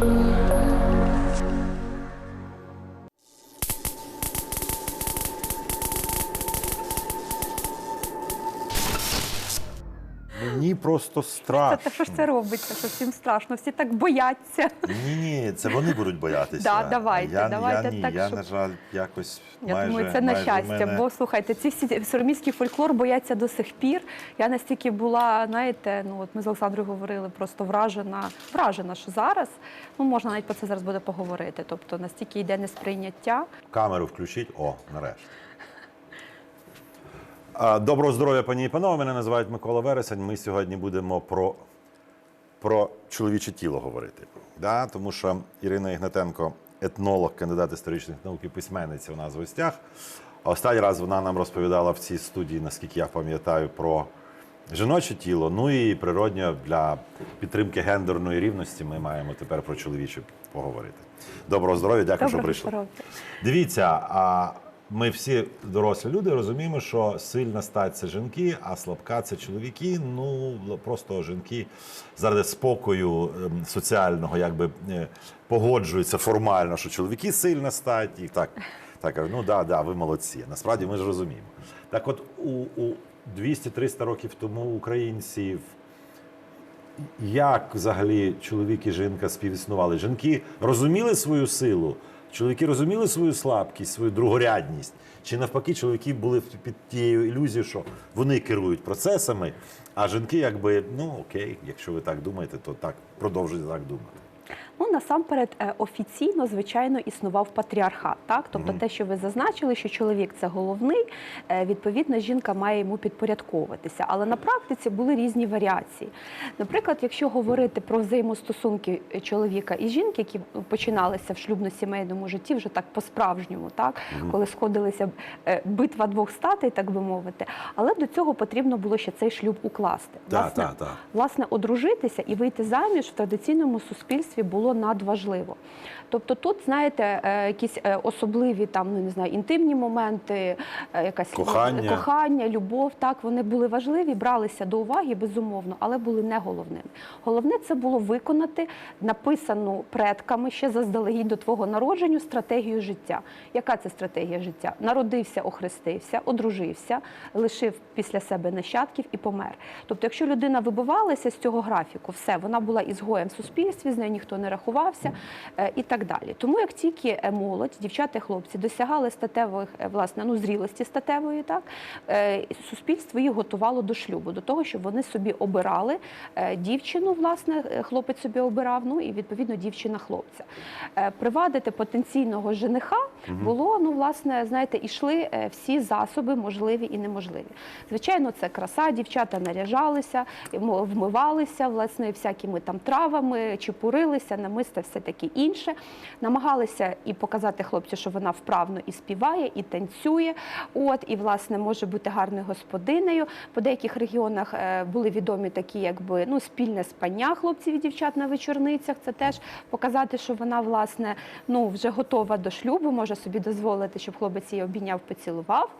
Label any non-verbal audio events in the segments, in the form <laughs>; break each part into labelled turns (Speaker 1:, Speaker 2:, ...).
Speaker 1: Мені просто
Speaker 2: Це
Speaker 1: страшно.
Speaker 2: те, що ж це робиться, що всім страшно, всі так бояться.
Speaker 1: Ні, ні, це вони будуть боятися.
Speaker 2: Да, давайте,
Speaker 1: я,
Speaker 2: давайте
Speaker 1: я, ні,
Speaker 2: так,
Speaker 1: я,
Speaker 2: щоб-
Speaker 1: на жаль, якось
Speaker 2: Я
Speaker 1: майже,
Speaker 2: думаю, це на щастя.
Speaker 1: мене...
Speaker 2: Бо слухайте, ці всі сороміський фольклор бояться до сих пір. Я настільки була, знаєте, ну от ми з Олександрою говорили, просто вражена, вражена, що зараз ну можна навіть про це зараз буде поговорити. Тобто настільки йде несприйняття.
Speaker 1: Камеру включіть. О, нарешті. Доброго здоров'я, пані і панове. Мене називають Микола Вересень. Ми сьогодні будемо про, про чоловіче тіло говорити. Да? Тому що Ірина Ігнатенко, етнолог, кандидат історичних наук і письменниця у нас в гостях. А останній раз вона нам розповідала в цій студії, наскільки я пам'ятаю, про жіноче тіло. Ну і природньо для підтримки гендерної рівності ми маємо тепер про чоловіче поговорити. Доброго здоров'я, дякую, що прийшли.
Speaker 2: здоров'я.
Speaker 1: Дивіться, а ми всі дорослі люди розуміємо, що сильна стать це жінки, а слабка це чоловіки. Ну просто жінки заради спокою ем, соціального, якби е, погоджуються формально, що чоловіки сильна стать, і так, так ну да, да, ви молодці. Насправді ми ж розуміємо. Так, от у, у 200-300 років тому українців. Як взагалі чоловік і жінка співіснували? Жінки розуміли свою силу, чоловіки розуміли свою слабкість, свою другорядність. Чи навпаки, чоловіки були під тією ілюзією, що вони керують процесами, а жінки, якби, ну окей, якщо ви так думаєте, то так продовжуйте так думати.
Speaker 2: Ну насамперед е, офіційно, звичайно, існував патріархат. Так, тобто те, що ви зазначили, що чоловік це головний, е, відповідно, жінка має йому підпорядковуватися. Але на практиці були різні варіації. Наприклад, якщо говорити про взаємостосунки чоловіка і жінки, які починалися в шлюбно-сімейному житті, вже так по-справжньому, так коли сходилися е, битва двох статей, так би мовити. Але до цього потрібно було ще цей шлюб укласти. Власне,
Speaker 1: так, так.
Speaker 2: власне, одружитися і вийти заміж в традиційному суспільстві було надважливо. Тобто, тут, знаєте, е, якісь е, особливі там, ну не знаю, інтимні моменти, е, якась
Speaker 1: Кохання.
Speaker 2: кохання, любов, так вони були важливі, бралися до уваги, безумовно, але були не головними. Головне це було виконати написану предками ще заздалегідь до твого народження стратегію життя. Яка це стратегія життя? Народився, охрестився, одружився, лишив після себе нащадків і помер. Тобто, якщо людина вибивалася з цього графіку, все, вона була ізгоєм в суспільстві, з нею ніхто не рахувався і так далі. Тому як тільки е, молодь, дівчата хлопці досягали статевих е, власне ну зрілості статевої, так е, суспільство їх готувало до шлюбу, до того, щоб вони собі обирали дівчину, власне, хлопець собі обирав, ну і відповідно дівчина хлопця. Привадити потенційного жениха було, ну власне, знаєте, ішли всі засоби можливі і неможливі. Звичайно, це краса, дівчата наряжалися, вмивалися, власне, всякими там травами, чепурилися, намиста, все таке інше. Намагалися і показати хлопцю, що вона вправно і співає, і танцює. От, і, власне, може бути гарною господинею. По деяких регіонах е, були відомі такі, якби ну, спільне спання хлопців і дівчат на вечорницях. Це теж показати, що вона, власне, ну, вже готова до шлюбу, може собі дозволити, щоб хлопець її обійняв, поцілував.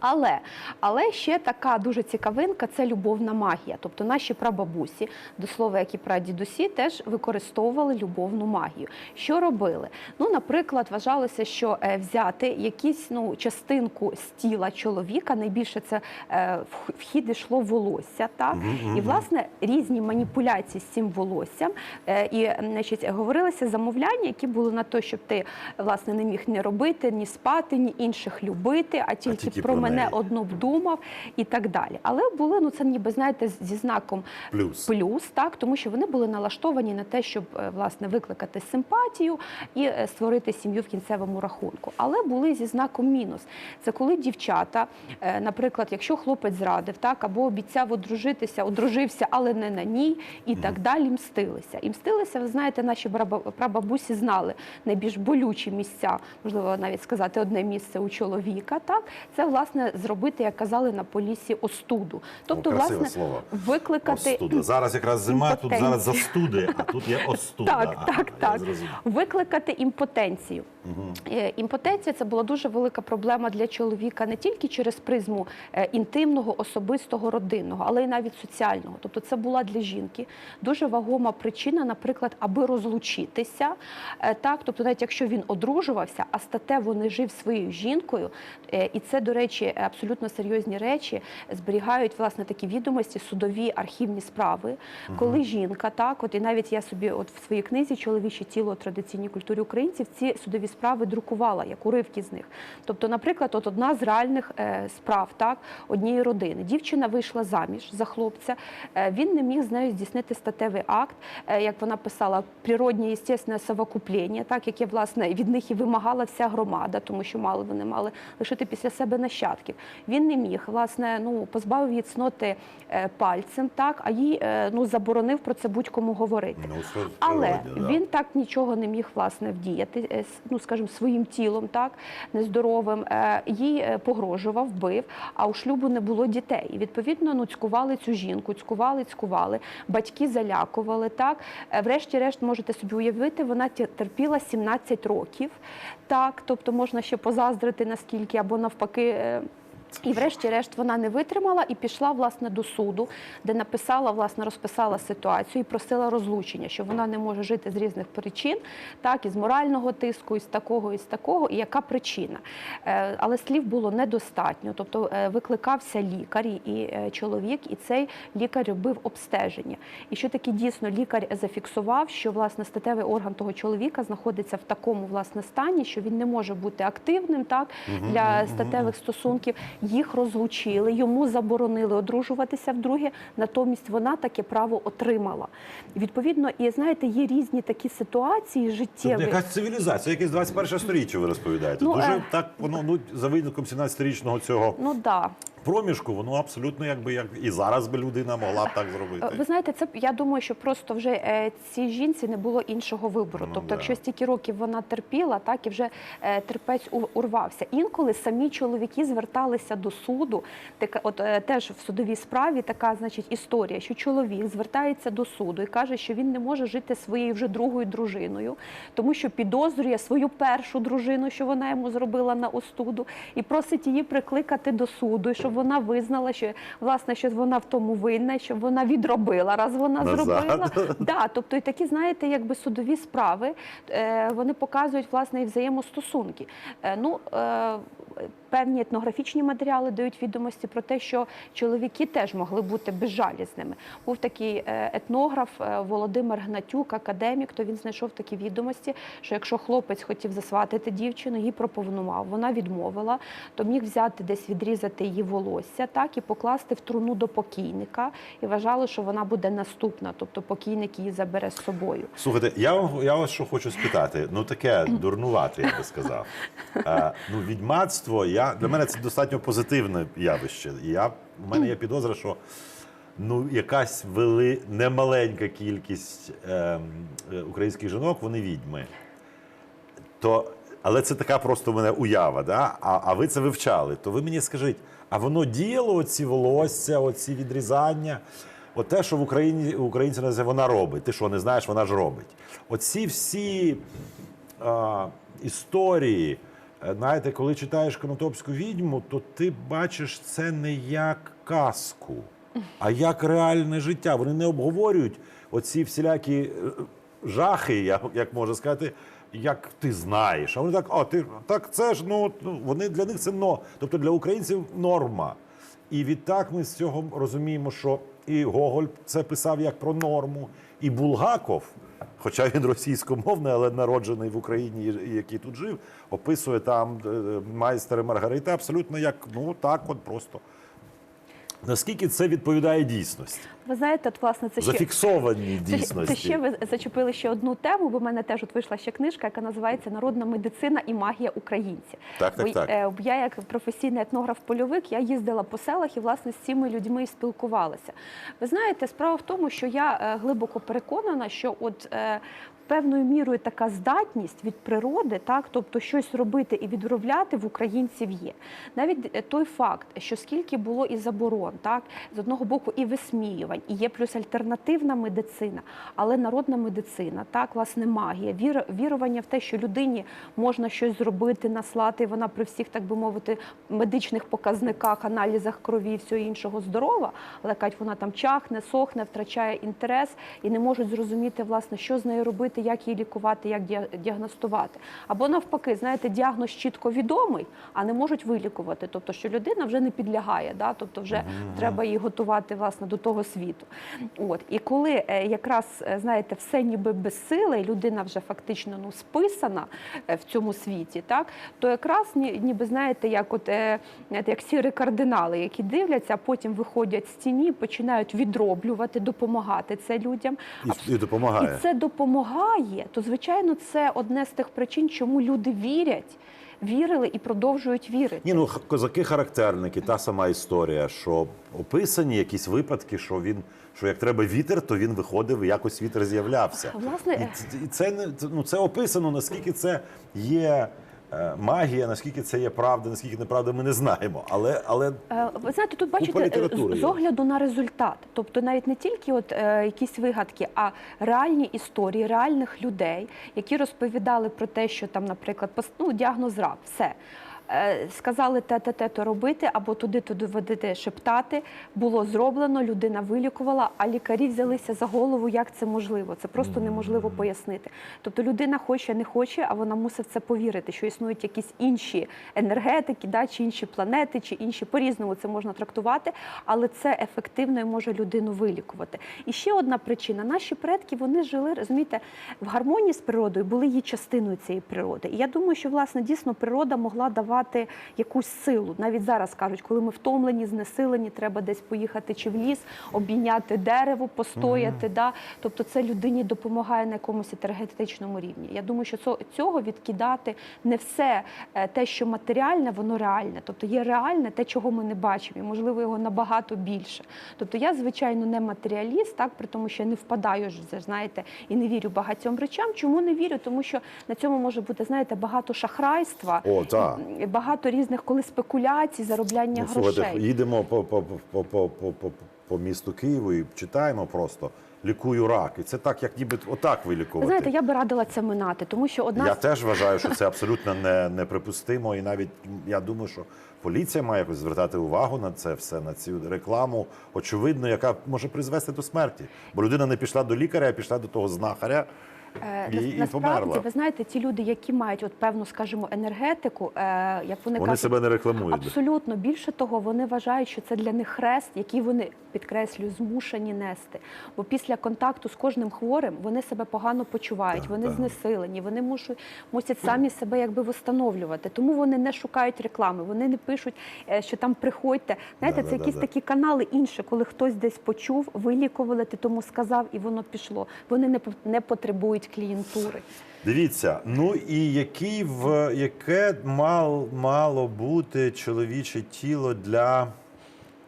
Speaker 2: Але, але ще така дуже цікавинка це любовна магія. Тобто наші прабабусі, до слова, як і прадідусі, теж використовували любовну магію. Що робили? Ну, наприклад, вважалося, що е, взяти якісь ну, частинку з тіла чоловіка, найбільше це е, в- в йшло волосся, так? І власне різні маніпуляції з цим волоссям. Е, І значить, говорилися замовляння, які були на те, щоб ти власне не міг не робити, ні спати, ні інших любити, а тільки про
Speaker 1: про
Speaker 2: мене одну б думав і так далі. Але були ну це ніби знаєте зі знаком
Speaker 1: Плюс.
Speaker 2: плюс, так тому що вони були налаштовані на те, щоб е, власне викликати симпатію і е, створити сім'ю в кінцевому рахунку. Але були зі знаком мінус. Це коли дівчата, е, наприклад, якщо хлопець зрадив, так або обіцяв одружитися, одружився, але не на ній, і так далі, мстилися. І мстилися, ви знаєте, наші прабабусі знали найбільш болючі місця, можливо, навіть сказати одне місце у чоловіка. Так це власне зробити, як казали на полісі, остуду. Тобто,
Speaker 1: О,
Speaker 2: власне,
Speaker 1: слово.
Speaker 2: викликати
Speaker 1: Остуда. Зараз якраз зима, тут зараз застуди, а тут є <laughs> остуда.
Speaker 2: Так, так, так. Викликати імпотенцію. Е, Імпотенція це була дуже велика проблема для чоловіка не тільки через призму е, інтимного, особистого, родинного, але й навіть соціального. Тобто, це була для жінки дуже вагома причина, наприклад, аби розлучитися. Е, Так, тобто, навіть якщо він одружувався, а статево не жив своєю жінкою, і це, до речі, абсолютно серйозні речі зберігають власне такі відомості, судові архівні справи, коли жінка, так, от і навіть я собі, от в своїй книзі Чоловіче тіло традиційній культурі українців ці судові справи друкувала як уривки з них. Тобто, наприклад, от одна з реальних е, справ так однієї родини. Дівчина вийшла заміж за хлопця. е, він не міг з нею здійснити статевий акт, е, як вона писала, природнє естественне совокуплення, так яке власне від них і вимагала вся громада, тому що мали вони мали лишити після себе нащадків. Він не міг, власне, ну позбавив її цноти пальцем, так а їй ну заборонив про це будь-кому говорити.
Speaker 1: Ну,
Speaker 2: Але
Speaker 1: да.
Speaker 2: він так нічого не міг власне вдіяти, с- скажімо, своїм тілом, так нездоровим. Е, Їй е, погрожував, бив, а у шлюбу не було дітей. І відповідно ну цькували цю жінку, цькували, цькували. Батьки залякували. Так, Е, врешті-решт, можете собі уявити, вона терпіла 17 років. Так, тобто можна ще позаздрити наскільки або навпаки. І врешті-решт вона не витримала і пішла власне до суду, де написала, власне, розписала ситуацію і просила розлучення, що вона не може жити з різних причин, так, із морального тиску, із такого, із такого, і яка причина. Е, Але слів було недостатньо. Тобто е, викликався лікар і- і е, чоловік, і цей лікар робив обстеження. І що таки дійсно лікар зафіксував, що власне статевий орган того чоловіка знаходиться в такому власне стані, що він не може бути активним так для статевих стосунків. Їх розлучили, йому заборонили одружуватися вдруге. Натомість вона таке право отримала. Відповідно, і знаєте, є різні такі ситуації життєві.
Speaker 1: Тобто якась цивілізація, якесь 21 сторіччя ви розповідаєте.
Speaker 2: Ну,
Speaker 1: Дуже
Speaker 2: е.
Speaker 1: так, воно ну за винятком 17-річного цього
Speaker 2: Ну да.
Speaker 1: Проміжку, воно абсолютно якби як і зараз би людина могла б так зробити.
Speaker 2: Ви знаєте, це я думаю, що просто вже е, цій жінці не було іншого вибору.
Speaker 1: Ну,
Speaker 2: тобто,
Speaker 1: да.
Speaker 2: якщо стільки років вона терпіла, так і вже е, терпець у- урвався. Інколи самі чоловіки зверталися до суду. Така, от е, теж в судовій справі така, значить, історія, що чоловік звертається до суду і каже, що він не може жити своєю вже другою дружиною, тому що підозрює свою першу дружину, що вона йому зробила на остуду, і просить її прикликати до суду, і щоб вона визнала, що власне що вона в тому винна, щоб вона відробила, раз вона
Speaker 1: Назад.
Speaker 2: зробила. <laughs> Да, тобто і такі, знаєте, якби судові справи е, вони показують власне і взаємостосунки. Е, ну, е, певні етнографічні матеріали дають відомості про те, що чоловіки теж могли бути безжалісними. Був такий е, етнограф е, Володимир Гнатюк, академік, то він знайшов такі відомості, що якщо хлопець хотів засватити дівчину, їй пропонував, вона відмовила, то міг взяти десь відрізати її волосся, так і покласти в труну до покійника, і вважали, що вона буде наступна, тобто покійник її забере з собою.
Speaker 1: Слухайте, я я вас що хочу спитати. Ну таке дурнувате, я би сказав. А, ну, відьмацтво, я для мене це достатньо позитивне явище. І я у мене є підозра, що ну якась вели немаленька кількість ем, е, українських жінок, вони відьми. То, але це така просто в мене уява, да? а, а ви це вивчали. То ви мені скажіть, а воно діяло оці волосся, оці відрізання? От те, що в Україні українці називають, вона робить. Ти що не знаєш, вона ж робить. Оці всі а, історії, е, знаєте, коли читаєш Конотопську відьму, то ти бачиш це не як казку, а як реальне життя. Вони не обговорюють оці всілякі е, жахи, я- як можна сказати, як ти знаєш. А вони так, а ти так це ж ну, ну вони для них це но. Тобто для українців норма. І відтак ми з цього розуміємо, що і Гоголь це писав як про норму, і Булгаков, хоча він російськомовний, але народжений в Україні, який тут жив, описує там е, майстер і Маргарита абсолютно як ну так, от просто. Наскільки це відповідає дійсності?
Speaker 2: Ви знаєте, от власне це ще
Speaker 1: Зафіксованій
Speaker 2: Це,
Speaker 1: дійсності.
Speaker 2: це ще ви зачепили ще одну тему, бо в мене теж от вийшла ще книжка, яка називається Народна медицина і магія українця.
Speaker 1: Так, так,
Speaker 2: Бо,
Speaker 1: так.
Speaker 2: е, Я, як професійний етнограф-польовик, я їздила по селах і власне з цими людьми і спілкувалася. Ви знаєте, справа в тому, що я е, глибоко переконана, що от е, певною мірою така здатність від природи, так, тобто щось робити і відробляти в українців є. Навіть е, той факт, що скільки було і заборон. Так з одного боку і висміювань, і є плюс альтернативна медицина, але народна медицина, так власне магія, вір, вірування в те, що людині можна щось зробити, наслати. і Вона при всіх, так би мовити, медичних показниках, аналізах крові і всього іншого здорова, але кажуть, вона там чахне, сохне, втрачає інтерес і не можуть зрозуміти, власне, що з нею робити, як її лікувати, як діагностувати. Або навпаки, знаєте, діагноз чітко відомий, а не можуть вилікувати. Тобто, що людина вже не підлягає, да? тобто вже треба її готувати власне до того світу. От і коли е, якраз е, знаєте, все ніби безсиле, і людина вже фактично ну списана е, в цьому світі, так то якраз ніби знаєте, як от знаєте, як сірі кардинали, які дивляться, а потім виходять з тіні, починають відроблювати, допомагати це людям.
Speaker 1: І, і допомагає.
Speaker 2: І це допомагає, то звичайно це одне з тих причин, чому люди вірять, вірили і продовжують вірити.
Speaker 1: Ні, ну козаки-характерники, та сама історія, що описані якісь випадки, що він, що як треба вітер, то він виходив, і якось вітер з'являвся.
Speaker 2: Власне,
Speaker 1: і, це не ну, це описано, наскільки це є е, магія, наскільки це є правда, наскільки неправда, ми не знаємо. Але, але
Speaker 2: Е, Ви знаєте, тут бачите з- з огляду на результат, тобто навіть не тільки от е, якісь вигадки, а реальні історії реальних людей, які розповідали про те, що там, наприклад, ну, діагноз рак, все. Е, Сказали те, те, те, то робити, або туди, туди водити, шептати. Було зроблено, людина вилікувала, а лікарі взялися за голову, як це можливо. Це просто неможливо пояснити. Тобто людина хоче, не хоче, а вона мусить в це повірити, що існують якісь інші енергетики, да, чи інші планети, чи інші по-різному це можна трактувати, але це ефективно і може людину вилікувати. І ще одна причина: наші предки вони жили, розумієте, в гармонії з природою, були її частиною цієї природи. І я думаю, що власне дійсно природа могла давати якусь силу. Навіть зараз кажуть, коли ми втомлені, знесилені, треба десь поїхати чи в ліс, обійняти дерево, постояти. Да? Тобто це людині допомагає на якомусь енергетичному рівні. Я думаю, що цього відкидати не все е, те, що матеріальне, воно реальне. Тобто є реальне те, чого ми не бачимо, і можливо його набагато більше. Тобто я, звичайно, не матеріаліст, так при тому, що я не впадаю ж знаєте, і не вірю багатьом речам. Чому не вірю? Тому що на цьому може бути, знаєте, багато шахрайства,
Speaker 1: О.
Speaker 2: багато різних коли спекуляцій, заробляння
Speaker 1: ну, слухайте,
Speaker 2: грошей.
Speaker 1: їдемо по, по, по, по, по, по, по місту Києву і читаємо просто лікую рак. І це так, як ніби отак
Speaker 2: Ви
Speaker 1: вилікувати.
Speaker 2: знаєте, я би радила це минати, тому що одна
Speaker 1: Я теж вважаю, що це абсолютно не, неприпустимо. І навіть я думаю, що поліція має якось звертати увагу на це все, на цю рекламу, очевидно, яка може призвести до смерті. Бо людина не пішла до лікаря, а пішла до того знахаря і, і
Speaker 2: насправді,
Speaker 1: померла.
Speaker 2: ви знаєте, ті люди, які мають от певну, скажімо, енергетику, е, як вони,
Speaker 1: Вони
Speaker 2: кажуть,
Speaker 1: себе не рекламують.
Speaker 2: Абсолютно більше того, вони вважають, що це для них хрест, який вони підкреслюю, змушені нести. Бо після контакту з кожним хворим вони себе погано почувають,
Speaker 1: Так,
Speaker 2: вони
Speaker 1: так.
Speaker 2: знесилені, вони мусять, мусять самі себе якби встановлювати. Тому вони не шукають реклами, вони не пишуть, е, що там приходьте. Знаєте,
Speaker 1: Да,
Speaker 2: це
Speaker 1: да,
Speaker 2: якісь
Speaker 1: да, да.
Speaker 2: такі канали інші, коли хтось десь почув, вилікували, ти тому сказав, і воно пішло. Вони не не потребують клієнтури.
Speaker 1: Дивіться, ну і який в яке мал, мало бути чоловіче тіло для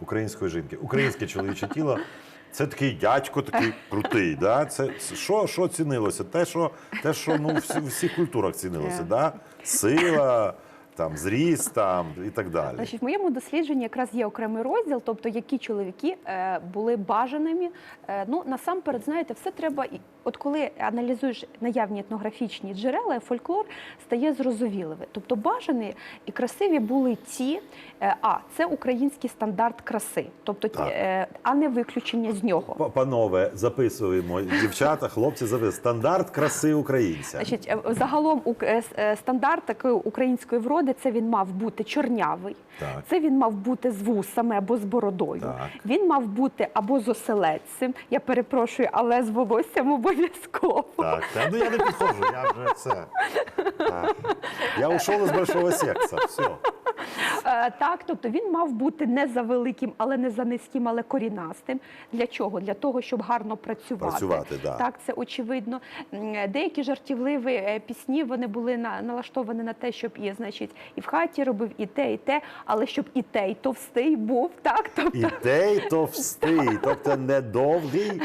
Speaker 1: української жінки? Українське чоловіче тіло. Це такий дядько, такий крутий. Да? Це що, що цінилося? Те, що, те, що ну, в всіх культурах цінилося. Да? Сила, там, зріст там, і так далі.
Speaker 2: Значить, в моєму дослідженні якраз є окремий розділ, тобто які чоловіки е, були бажаними. Е, ну насамперед, знаєте, все треба. От коли аналізуєш наявні етнографічні джерела, фольклор стає зрозуміливий. Тобто бажані і красиві були ті, е, а це український стандарт краси, тобто
Speaker 1: Так.
Speaker 2: е, а не виключення з нього.
Speaker 1: Панове, записуємо. Дівчата, хлопці, записуємо. Стандарт краси українця.
Speaker 2: Значить, е, загалом стандарт такої української вроди це він мав бути чорнявий,
Speaker 1: Так.
Speaker 2: це він мав бути з вусами або з бородою.
Speaker 1: Так.
Speaker 2: Він мав бути або з оселедцем, я перепрошую, але з волоссям обов'язково.
Speaker 1: Так, та, ну я не підходжу, я вже все. Так. Я ушов із большого секса. Все.
Speaker 2: Е, Так, тобто він мав бути не за великим, але не за низьким, але корінастим. Для чого? Для того, щоб гарно працювати.
Speaker 1: Працювати, да.
Speaker 2: Так, це очевидно. М, Деякі жартівливі е, пісні вони були на, налаштовані на те, щоб і, значить, і в хаті робив, і те, і те, але щоб і те, і товстий був. Так, тобто,
Speaker 1: І той товстий, тобто не довгий,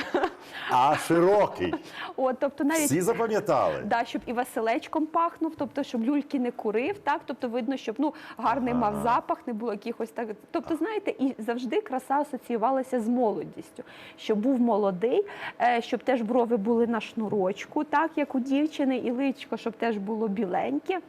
Speaker 1: а широкий. <laughs>
Speaker 2: от, тобто навіть
Speaker 1: Всі запам'ятали. <laughs>
Speaker 2: Да, щоб і Василечком пахнув, тобто щоб люльки не курив, так тобто видно, щоб ну гарний мав запах. запах, не було якихось так. Тобто, знаєте, і завжди краса асоціювалася з молодістю, щоб був молодий, е, щоб теж брови були на шнурочку, так як у дівчини, і личко, щоб теж було біленьке.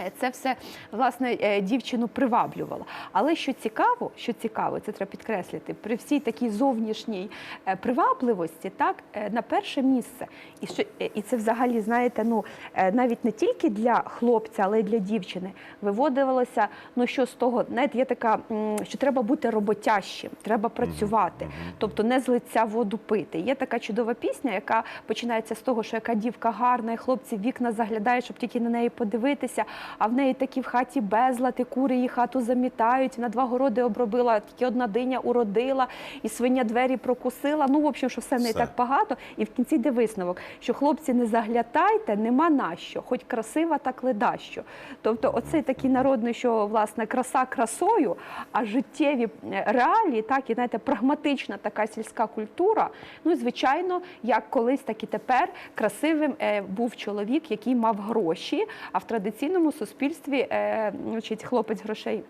Speaker 2: Е, Це все власне е, дівчину приваблювало. Але що цікаво, що цікаво, це треба підкреслити, при всій такій зовнішній е, привабливості, так на перше місце, і що і це взагалі знаєте, ну навіть не тільки для хлопця, але й для дівчини виводилося. Ну що з того, знаєте, є така, що треба бути роботящим, треба працювати, тобто не з лиця воду пити. Є така чудова пісня, яка починається з того, що яка дівка гарна, і хлопці в вікна заглядають, щоб тільки на неї подивитися. А в неї такі в хаті безлад, і кури її хату замітають. На два городи обробила, тільки одна диня уродила, і свиня двері прокусила. Ну, в общем, що все не
Speaker 1: Все.
Speaker 2: так багато. І в кінці йде висновок, що хлопці не заглядайте, нема на що, хоч красива, так ледащо. Тобто, оцей такий народний, що власне краса красою, а життєві е, реалії, так і знаєте, прагматична така сільська культура. Ну, і, звичайно, як колись, так і тепер красивим е, був чоловік, який мав гроші. А в традиційному суспільстві е, значить, хлопець грошей.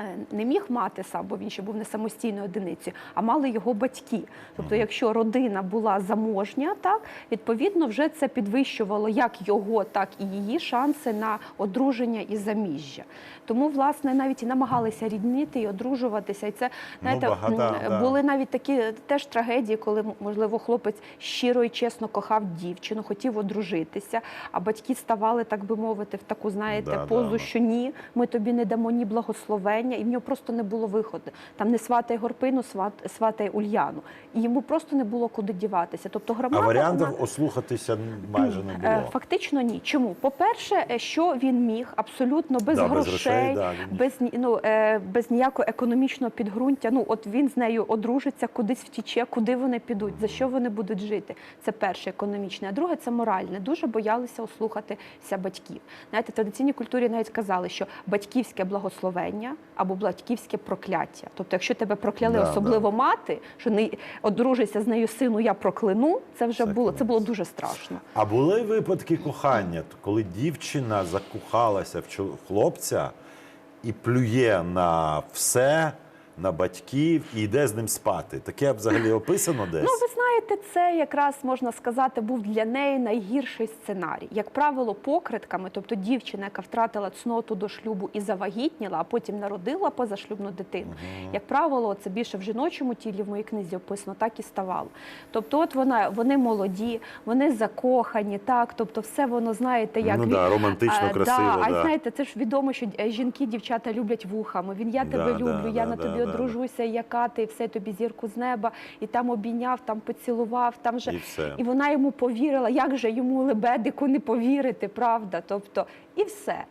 Speaker 2: Е, Не міг мати сам, бо він ще був не самостійною одиницею, а мали його батьки. Тобто, якщо родина була заможня, так відповідно вже це підвищувало як його, так і її шанси на одруження і заміжжя. Тому, власне, навіть і намагалися ріднити і одружуватися. І це знаєте,
Speaker 1: багато,
Speaker 2: м,
Speaker 1: да.
Speaker 2: були навіть такі теж трагедії, коли можливо хлопець щиро і чесно кохав дівчину, хотів одружитися, а батьки ставали, так би мовити, в таку, знаєте,
Speaker 1: Да,
Speaker 2: позу,
Speaker 1: да.
Speaker 2: що ні, ми тобі не дамо ні благословення, і в нього просто не було виходу. Там не сватай горпину, сват, сватай Ульяну. І йому просто не було куди діватися. Тобто
Speaker 1: А варіантів
Speaker 2: вона-
Speaker 1: ослухатися майже не
Speaker 2: Е,
Speaker 1: було.
Speaker 2: Фактично ні. Чому? По-перше, е, що він міг абсолютно без
Speaker 1: Да, без
Speaker 2: грошей,
Speaker 1: грошей, да,
Speaker 2: без ну, е, без ніякого економічного підґрунтя. Ну от він з нею одружиться, кудись втіче, куди вони підуть, за що вони будуть жити. Це перше економічне. А друге це моральне. Дуже боялися ослухатися батьків. Знаєте, в традиційній культурі навіть казали, що батьківське благословення або батьківське прокляття. Тобто, якщо тебе прокляли,
Speaker 1: Да,
Speaker 2: особливо мати, що не одружися з нею сину, я прокляну. Це вже
Speaker 1: Це
Speaker 2: було. Це було дуже страшно.
Speaker 1: А були випадки кохання, коли дівчина закохалася в хлопця і плює на все, на батьків і йде з ним спати. Таке взагалі описано десь.
Speaker 2: Ну, ви знаєте, це якраз можна сказати був для неї найгірший сценарій. Як правило, покритками, тобто дівчина, яка втратила цноту до шлюбу і завагітніла, а потім народила позашлюбну дитину. Як правило, це більше в жіночому тілі в моїй книзі описано, так і ставало. Тобто, от вона вони молоді, вони закохані, так, тобто, все воно знаєте, як
Speaker 1: Ну да, романтично,
Speaker 2: А,
Speaker 1: красиво,
Speaker 2: Да, а знаєте, це ж відомо, що е, жінки, дівчата люблять вухами. Він я тебе
Speaker 1: Да,
Speaker 2: люблю,
Speaker 1: да,
Speaker 2: я
Speaker 1: да,
Speaker 2: на
Speaker 1: да,
Speaker 2: дружуся,
Speaker 1: да,
Speaker 2: яка ти, все тобі зірку з неба, і там обійняв, там поцілував, там же
Speaker 1: І все.
Speaker 2: і вона йому повірила. Як же йому лебедику не повірити, правда? Тобто, і все.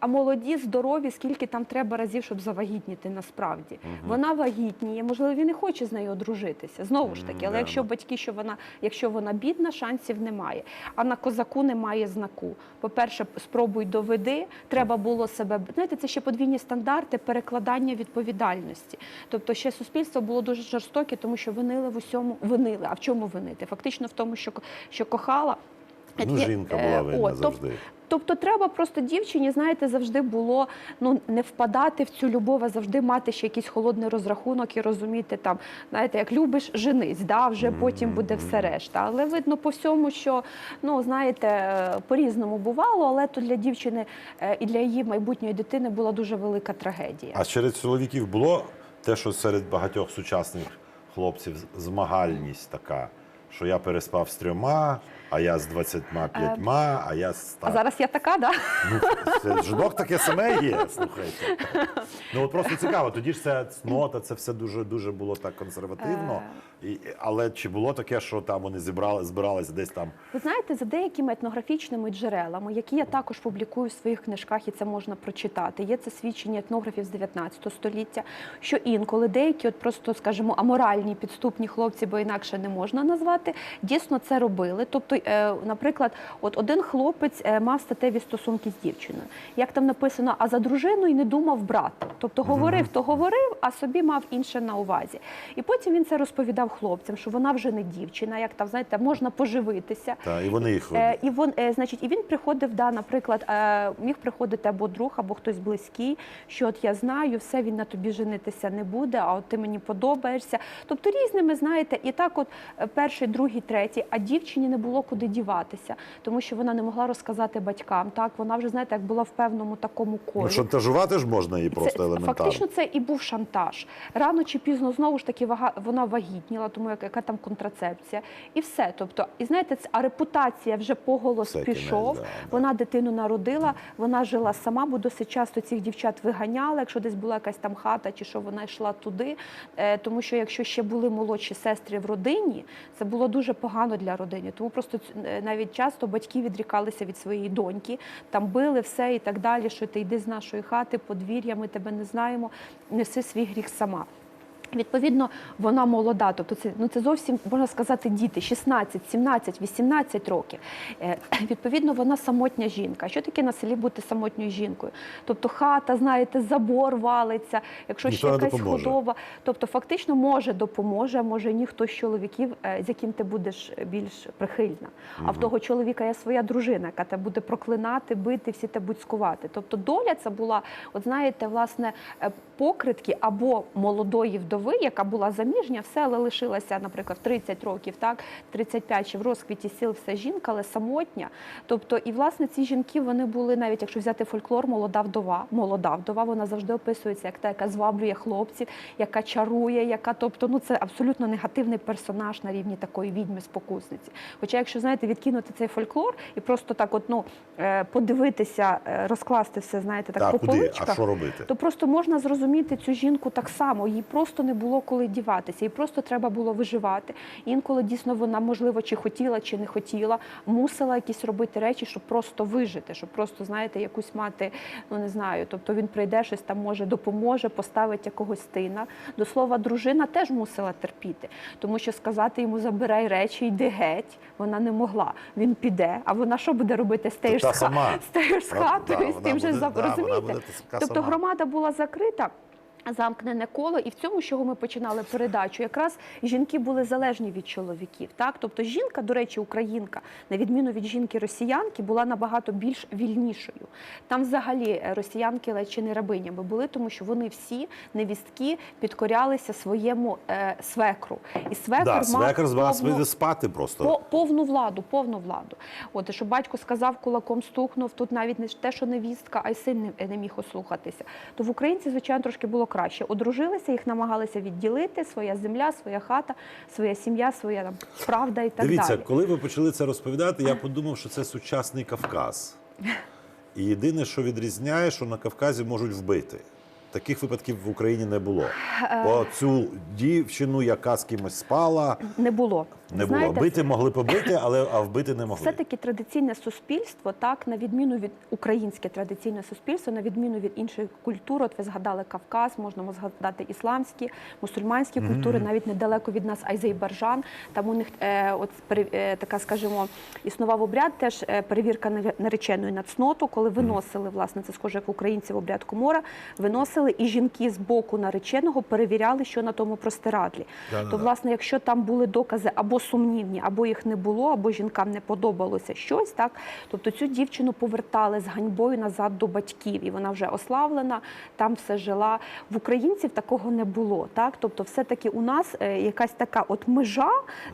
Speaker 2: А молоді, здорові, скільки там треба разів, щоб завагітніти насправді. Вона вагітніє, можливо, він і хоче з нею одружитися. Знову ж таки, але
Speaker 1: да,
Speaker 2: якщо батьки, що вона, якщо вона бідна, шансів немає. А на козаку немає знаку. По-перше, спробуй доведи. Треба було себе. Знаєте, це ще подвійні стандарти перекладання відповідальності. Тобто, ще суспільство було дуже жорстоке, тому що винили в усьому винили. А в чому винити? Фактично в тому, що, що кохала.
Speaker 1: Ну, жінка
Speaker 2: е,
Speaker 1: була винна
Speaker 2: тоб-
Speaker 1: завжди.
Speaker 2: Тобто треба просто дівчині, знаєте, завжди було ну не впадати в цю любов, а завжди мати ще якийсь холодний розрахунок і розуміти там, знаєте, як любиш, женись, да, вже потім буде все решта. Але видно по всьому, що ну знаєте, по-різному бувало, але то для дівчини е, і для її майбутньої дитини була дуже велика трагедія.
Speaker 1: А серед чоловіків було те, що серед багатьох сучасних хлопців змагальність така, що я переспав з трьома, а я з 25, а я з
Speaker 2: А зараз я така, да?
Speaker 1: Ну, жінок таке саме є, слухайте. Ну от просто цікаво, тоді ж це цнота, це все дуже дуже було так консервативно. І, але чи було таке, що там вони зібрали, збиралися десь там
Speaker 2: Ви знаєте, за деякими етнографічними джерелами, які я також публікую в своїх книжках, і це можна прочитати. Є це свідчення етнографів з 19 століття, що інколи деякі, от просто скажімо, аморальні підступні хлопці, бо інакше не можна назвати, дійсно це робили. Тобто е, наприклад, от один хлопець е, мав статеві стосунки з дівчиною. Як там написано, а за дружину і не думав брати. Тобто говорив, то говорив, а собі мав інше на увазі. І потім він це розповідав хлопцям, що вона вже не дівчина, як там знаєте, можна поживитися.
Speaker 1: Та, і вони їх
Speaker 2: Е, і вон, значить, і він приходив, да, наприклад, міг приходити або друг, або хтось близький, що от я знаю, все він на тобі женитися не буде, а от ти мені подобаєшся. Тобто різними, знаєте, і так, от перший, другий, третій, а дівчині не було куди діватися, тому що вона не могла розказати батькам. Так, вона вже знаєте, як була в певному такому колі.
Speaker 1: Ну, шантажувати ж можна її просто
Speaker 2: Це-
Speaker 1: елементарно.
Speaker 2: Фактично це і був шантаж. Рано чи пізно знову ж таки вага, вона вагітніла, тому як, яка там контрацепція. І все. Тобто, і знаєте, це, а репутація вже поголос
Speaker 1: Все,
Speaker 2: пішов.
Speaker 1: да, да.
Speaker 2: Вона дитину народила, вона жила сама, бо досить часто цих дівчат виганяли, якщо десь була якась там хата чи що вона йшла туди. Е, тому що якщо ще були молодші сестри в родині, це було дуже погано для родини. Тому просто навіть часто батьки відрікалися від своєї доньки, там били все і так далі, що ти йди з нашої хати, подвір'я, ми тебе не знаємо, неси свій гріх сама. Відповідно, вона молода, тобто це ну це зовсім можна сказати діти 16, 17, 18 років. Е, <clears throat> відповідно, вона самотня жінка. Що таке на селі бути самотньою жінкою? Тобто хата, знаєте, забор валиться, якщо
Speaker 1: Ніхто
Speaker 2: ще якась
Speaker 1: допоможе.
Speaker 2: худоба. Тобто, фактично, може допоможе, а може ні хтось з чоловіків, е, з яким ти будеш більш прихильна. А в того чоловіка є своя дружина, яка тебе буде проклинати, бити, всі тебе будуть скувати. Тобто доля це була, от знаєте, власне, е, покритки або молодої вдови, яка була заміжня, все, але лишилася, наприклад, 30 років, так, 35 чи в розквіті сіл все жінка, але самотня. Тобто, і власне ці жінки вони були, навіть якщо взяти фольклор, молода вдова, молода вдова, вона завжди описується як та, яка зваблює хлопців, яка чарує, яка, тобто, ну це абсолютно негативний персонаж на рівні такої відьми спокусниці. Хоча, якщо знаєте, відкинути цей фольклор і просто так, от ну е, подивитися, е, розкласти все, знаєте, так
Speaker 1: Так,
Speaker 2: по
Speaker 1: куди?
Speaker 2: поличках,
Speaker 1: А що робити?
Speaker 2: то просто можна зрозуміти цю жінку так само. Їй просто не було коли діватися, їй просто треба було виживати. Інколи дійсно вона, можливо, чи хотіла, чи не хотіла, мусила якісь робити речі, щоб просто вижити, щоб просто, знаєте, якусь мати, ну не знаю, тобто він прийде, щось там може допоможе, поставить якогось сина. До слова, дружина теж мусила терпіти, тому що сказати йому забирай речі, йди геть, вона не могла. Він піде, а вона що буде робити? Стаєш з стаєш з хатою, з тим же розумієте? Тобто громада була закрита. Замкнене коло, і в цьому, з чого ми починали передачу, якраз жінки були залежні від чоловіків. Так, тобто жінка, до речі, українка, на відміну від жінки росіянки, була набагато більш вільнішою. Там, взагалі, е, росіянки ледь чи не рабинями були, тому що вони всі невістки підкорялися своєму е, свекру. І свекр
Speaker 1: Да,
Speaker 2: мав
Speaker 1: свекр з вас
Speaker 2: повну-
Speaker 1: спати просто.
Speaker 2: по, повну владу, повну владу. От що батько сказав, кулаком стукнув. Тут навіть не те, що невістка, а й син не, не міг ослухатися. То в українців, звичайно, трошки було краще. Одружилися, їх намагалися відділити. Своя земля, своя хата, своя сім'я, своя там, правда і так
Speaker 1: Дивіться,
Speaker 2: далі.
Speaker 1: коли ви почали це розповідати, я подумав, що це сучасний Кавказ. І єдине, що відрізняє, що на Кавказі можуть вбити. Таких випадків в Україні не було. Бо цю дівчину, яка з кимось спала,
Speaker 2: Не було.
Speaker 1: Не було.
Speaker 2: Знаєте,
Speaker 1: Бити могли побити, але а вбити не могли.
Speaker 2: Все-таки традиційне суспільство, так, на відміну від українське традиційне суспільство, на відміну від інших культур, от ви згадали Кавказ, можна згадати ісламські, мусульманські культури, навіть недалеко від нас Азербайджан. Там у них е, от е, така, скажімо, існував обряд, теж е, перевірка нареченої на цноту, коли виносили, власне, це схоже як українців обряд комора, виносили, і жінки з боку нареченого перевіряли, що на тому простирадлі.
Speaker 1: Да-да-да.
Speaker 2: То, власне, якщо там були докази або сумнівні, або їх не було, або жінкам не подобалося щось, так тобто цю дівчину повертали з ганьбою назад до батьків, і вона вже ославлена, там все жила. В українців такого не було. Так, тобто, все-таки у нас е, якась така от межа,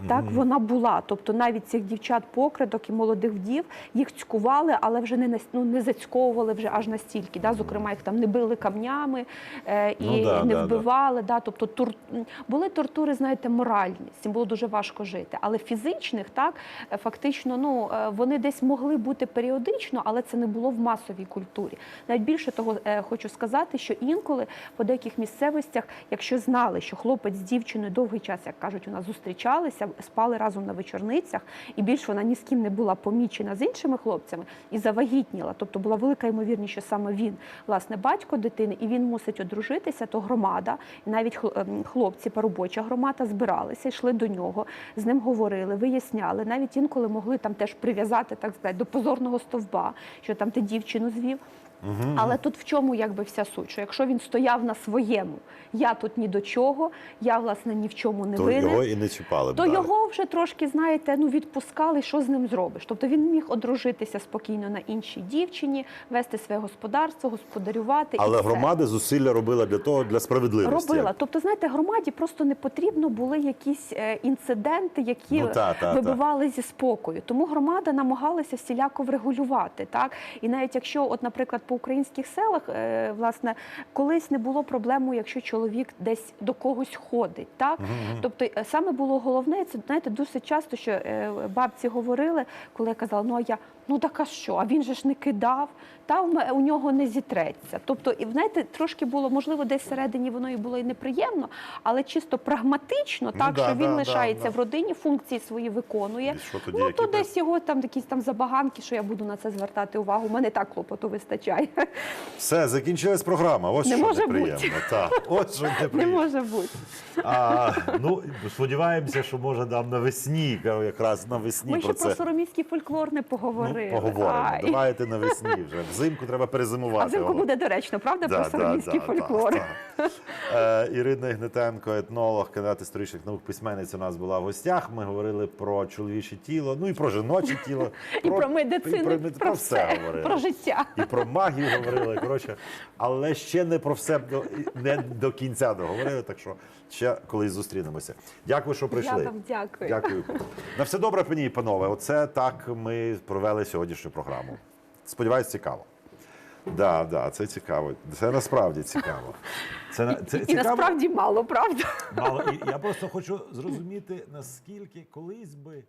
Speaker 2: так вона була. Тобто, навіть цих дівчат покриток і молодих вдів їх цькували, але вже не ну, не зацьковували вже аж настільки. Да? Зокрема, їх там не били камнями е, і
Speaker 1: Ну, да,
Speaker 2: не
Speaker 1: да, да.
Speaker 2: вбивали. Да? Тобто тур... були тортури, знаєте, моральні, з цим було дуже важко жити. Але фізичних, так, е, фактично, ну, е, вони десь могли бути періодично, але це не було в масовій культурі. Навіть більше того, е, хочу сказати, що інколи по деяких місцевостях, якщо знали, що хлопець з дівчиною довгий час, як кажуть, у нас зустрічалися, спали разом на вечорницях, і більш вона ні з ким не була помічена з іншими хлопцями і завагітніла. Тобто була велика ймовірність, що саме він, власне, батько дитини, і він мусить одружитися, то громада, і навіть ем, хлопці, робоча громада збиралися, йшли до нього, з ним говорили, виясняли, навіть інколи могли там теж прив'язати, так сказати, до позорного стовба, що там ти дівчину звів. Але тут в чому якби вся суть? Що якщо він стояв на своєму, я тут ні до чого, я власне ні в чому не
Speaker 1: То
Speaker 2: винен.
Speaker 1: його і не чіпали. б
Speaker 2: То
Speaker 1: далі.
Speaker 2: його вже трошки, знаєте, ну відпускали, що з ним зробиш. Тобто він міг одружитися спокійно на іншій дівчині, вести своє господарство, господарювати.
Speaker 1: Але
Speaker 2: і все.
Speaker 1: громада зусилля робила для того, для справедливості.
Speaker 2: Робила. Тобто, знаєте, громаді просто не потрібно були якісь е, інциденти, які
Speaker 1: Ну, та, та, та.
Speaker 2: вибивали зі спокою. Тому громада намагалася всіляко врегулювати. Так? І навіть якщо, от, наприклад, по українських селах, е, власне, колись не було проблему, якщо чоловік десь до когось ходить. Так? Тобто, е, саме було головне, це знаєте, досить часто, що е, бабці говорили, коли я казала, ну а я. Ну так а що? А він же ж не кидав, та у нього не зітреться. Тобто, і знаєте, трошки було можливо, десь всередині воно і було і неприємно, але чисто прагматично,
Speaker 1: Ну
Speaker 2: так
Speaker 1: да,
Speaker 2: що він
Speaker 1: да,
Speaker 2: лишається
Speaker 1: да,
Speaker 2: в родині, функції свої виконує.
Speaker 1: І що тоді,
Speaker 2: ну то десь його там якісь там забаганки, що я буду на це звертати увагу. У мене так клопоту вистачає.
Speaker 1: Все, закінчилась програма. Ось
Speaker 2: Не
Speaker 1: що
Speaker 2: може
Speaker 1: неприємно.
Speaker 2: бути.
Speaker 1: Так, ось що <laughs>
Speaker 2: Не може бути.
Speaker 1: А, ну, сподіваємося, що може там навесні, якраз навесні
Speaker 2: Ми
Speaker 1: про
Speaker 2: ще про сороміський фольклор не поговорили.
Speaker 1: Поговоримо.
Speaker 2: Ай.
Speaker 1: Давайте навесні вже. Взимку треба перезимувати.
Speaker 2: А взимку буде доречно, правда,
Speaker 1: Да,
Speaker 2: про
Speaker 1: да, да,
Speaker 2: фольклор.
Speaker 1: да, да. Е, Ірина Ігнатенко, етнолог, кандидат історичних наук, письменниця у нас була в гостях. Ми говорили про чоловіче тіло, ну і про жіноче тіло. <laughs>
Speaker 2: І про медицину,
Speaker 1: і про, мед- про все говорили.
Speaker 2: про життя.
Speaker 1: І про магію говорили, коротше, але ще не про все до, не до кінця договорили, так що ще колись зустрінемося. Дякую, що прийшли.
Speaker 2: Я вам дякую.
Speaker 1: Дякую. На все добре, пані і панове. Оце так ми провели сьогоднішню програму. Сподіваюсь, цікаво. Да, да, це цікаво. Це насправді цікаво. Це, це і, цікаво.
Speaker 2: І насправді мало, правда?
Speaker 1: Мало. І я просто хочу зрозуміти, наскільки колись би